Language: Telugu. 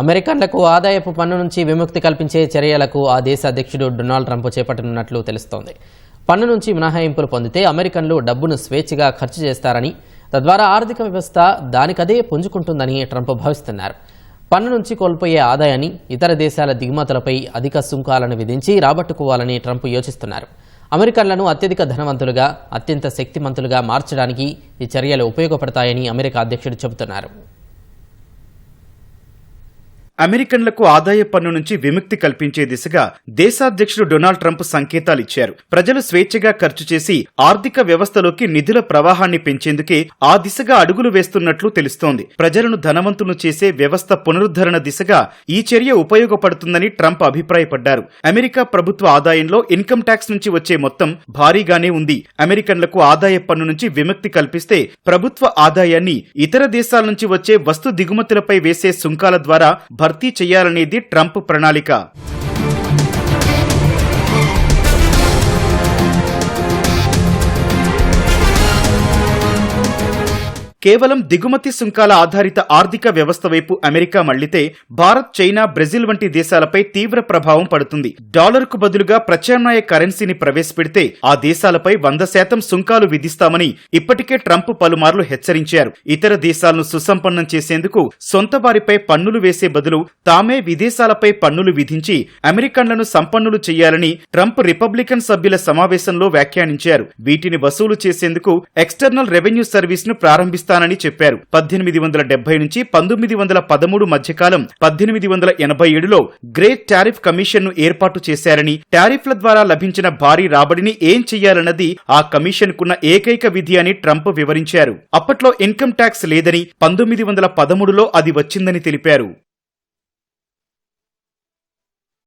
అమెరికన్లకు ఆదాయపు పన్ను నుంచి విముక్తి కల్పించే చర్యలకు ఆ దేశ అధ్యక్షుడు డొనాల్డ్ ట్రంప్ చేపట్టనున్నట్లు తెలుస్తోంది. పన్ను నుంచి మినహాయింపులు పొందితే అమెరికన్లు డబ్బును స్వేచ్ఛగా ఖర్చు చేస్తారని తద్వారా ఆర్థిక వ్యవస్థ దానికదే పుంజుకుంటుందని ట్రంప్ భావిస్తున్నారు. పన్ను నుంచి కోల్పోయే ఆదాయాన్ని ఇతర దేశాల దిగుమతులపై అధిక సుంకాలను విధించి రాబట్టుకోవాలని ట్రంప్ యోచిస్తున్నారు. అమెరికన్లను అత్యధిక ధనవంతులుగా అత్యంత శక్తిమంతులుగా మార్చడానికి ఈ చర్యలు ఉపయోగపడతాయని అమెరికా అధ్యక్షుడు చెబుతున్నారు. అమెరికన్లకు ఆదాయ పన్ను నుంచి విముక్తి కల్పించే దిశగా దేశాధ్యక్షుడు డొనాల్డ్ ట్రంప్ సంకేతాలిచ్చారు. ప్రజలు స్వేచ్ఛగా ఖర్చు చేసి ఆర్థిక వ్యవస్థలోకి నిధుల ప్రవాహాన్ని పెంచేందుకే ఆ దిశగా అడుగులు వేస్తున్నట్లు తెలుస్తోంది. ప్రజలను ధనవంతులు చేసే వ్యవస్థ పునరుద్ధరణ దిశగా ఈ చర్య ఉపయోగపడుతుందని ట్రంప్ అభిప్రాయపడ్డారు. అమెరికా ప్రభుత్వ ఆదాయంలో ఇన్కమ్ ట్యాక్స్ నుంచి వచ్చే మొత్తం భారీగానే ఉంది. అమెరికన్లకు ఆదాయ పన్ను నుంచి విముక్తి కల్పిస్తే ప్రభుత్వ ఆదాయాన్ని ఇతర దేశాల నుంచి వచ్చే వస్తు దిగుమతులపై వేసే సుంకాల ద్వారా భర్తీ చేయాలనేది ట్రంప్ ప్రణాళిక. కేవలం దిగుమతి సుంకాల ఆధారిత ఆర్థిక వ్యవస్థ వైపు అమెరికా మళ్ళితే భారత్ చైనా బ్రెజిల్ వంటి దేశాలపై తీవ్ర ప్రభావం పడుతుంది. డాలర్కు బదులుగా ప్రత్యామ్నాయ కరెన్సీని ప్రవేశపెడితే ఆ దేశాలపై వంద శాతం సుంకాలు విధిస్తామని ఇప్పటికే ట్రంప్ పలుమార్లు హెచ్చరించారు. ఇతర దేశాలను సుసంపన్నం చేసేందుకు సొంత వారిపై పన్నులు వేసే బదులు తామే విదేశాలపై పన్నులు విధించి అమెరికన్లను సంపన్నులు చేయాలని ట్రంప్ రిపబ్లికన్ సభ్యుల సమావేశంలో వ్యాఖ్యానించారు. వీటిని వసూలు చేసేందుకు ఎక్స్టర్నల్ రెవెన్యూ సర్వీస్ను ప్రారంభిస్తారని చెప్పారు. పద్దెనిమిది వందల డెబ్బై నుంచి పంతొమ్మిది వందల పదమూడు మధ్యకాలం పద్దెనిమిది వందల ఎనభై ఏడులో గ్రేట్ టారిఫ్ కమిషన్ను ఏర్పాటు చేశారని టారిఫ్ల ద్వారా లభించిన భారీ రాబడిని ఏం చెయ్యాలన్నది ఆ కమిషన్కున్న ఏకైక విధి అని ట్రంప్ వివరించారు. అప్పట్లో ఇన్కమ్ ట్యాక్స్ లేదని పంతొమ్మిది వందల పదమూడులో అది వచ్చిందని తెలిపారు.